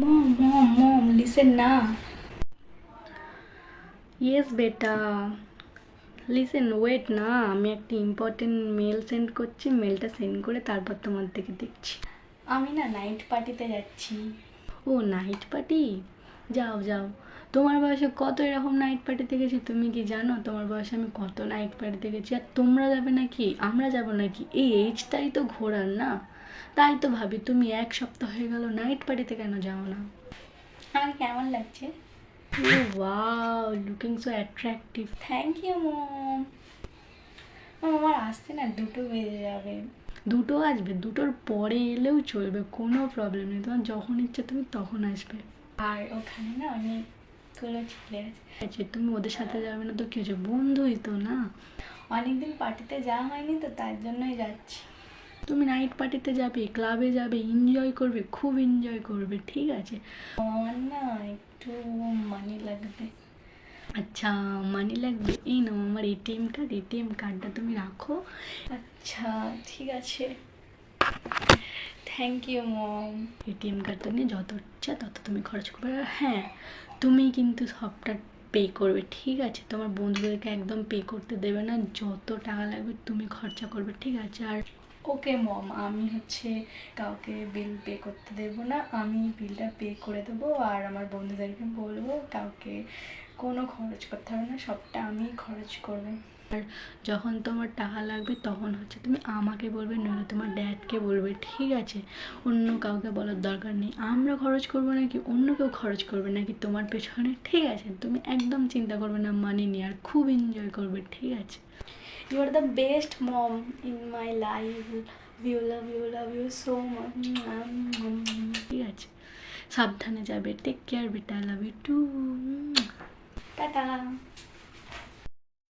মম mom mom listen না yes বেটা listen wait না আমি একটা ইম্পর্টেন্ট মেল সেন্ড করছি মেলটা সেন্ড করে তারপর তোমার থেকে দেখছি। আমি না নাইট পার্টিতে যাচ্ছি। ও নাইট পার্টি যাও যাও। তোমার বয়সে কত এরকম নাইট পার্টিতে গেছি তুমি কি জানো? তোমার বয়সে আমি কত নাইট পার্টিতে গেছি? আর তোমরা যাবে নাকি? আমরা যাব নাকি? এই এজটাই তো ঘোরার না। তাই তো ভাবি তুমি এক সপ্তাহ হয়ে গেল নাইট পার্টিতে কেন যাও না? আমার কেমন লাগছে? ও wow looking so attractive thank you mom আমার আসতে না দুটো বেজে যাবে। দুটো আসবে দুটোর পরে এলেও চলবে কোনো প্রবলেম নেই। তোমার যখন ইচ্ছে তুমি তখন আসবে। আর ওখানে না অনেকগুলো ছেলে আছে। তুমি ওদের সাথে যাবে না তো কি হচ্ছে? বন্ধুই তো না? অনেকদিন পার্টিতে যাওয়া হয়নি তো তার জন্যই যাচ্ছি। তুমি নাইট পার্টিতে যাবে ক্লাবে যাবে এনজয় করবে খুব এনজয় করবে ঠিক আছে? আমার না একটু মানি লাগবে। আচ্ছা মানি লাগবে? এই নাও আমার এটিএম কার্ড এটিএম কার্ডটা তুমি রাখো। আচ্ছা ঠিক আছে। থ্যাংক ইউ মম এটিএম কার্ডটা নিয়ে যত ইচ্ছা তত তুমি খরচ করবে। আর হ্যাঁ তুমি কিন্তু সবটা পে করবে ঠিক আছে? তোমার বন্ধুদেরকে একদম পে করতে দেবে না। যত টাকা লাগবে তুমি খরচা করবে ঠিক আছে? আর ওকে মম, আমি হচ্ছে কাউকে বিল পে করতে দেবো না, আমি বিলটা পে করে দেবো আর আমার বন্ধুদেরকে বলব কাউকে কোনো খরচ করতে হবে না সবটা আমি খরচ করব। আর যখন তোমার টাকা লাগবে তখন হচ্ছে তুমি আমাকে বলবে নইলে তোমার ড্যাডকে বলবে ঠিক আছে? অন্য কাউকে বলার দরকার নেই। আমরা খরচ করব নাকি? অন্য কেউ খরচ করবে নাকি? তোমার পেছনে ঠিক আছে তুমি একদম চিন্তা করবে না মানি নিয়ে আর খুব এনজয় করবে ঠিক আছে? You are the best mom in my life you love you love you so much ঠিক আছে? সাবধানে যাবে টেক কেয়ার বেটা লাভ ইউ টু 拜啦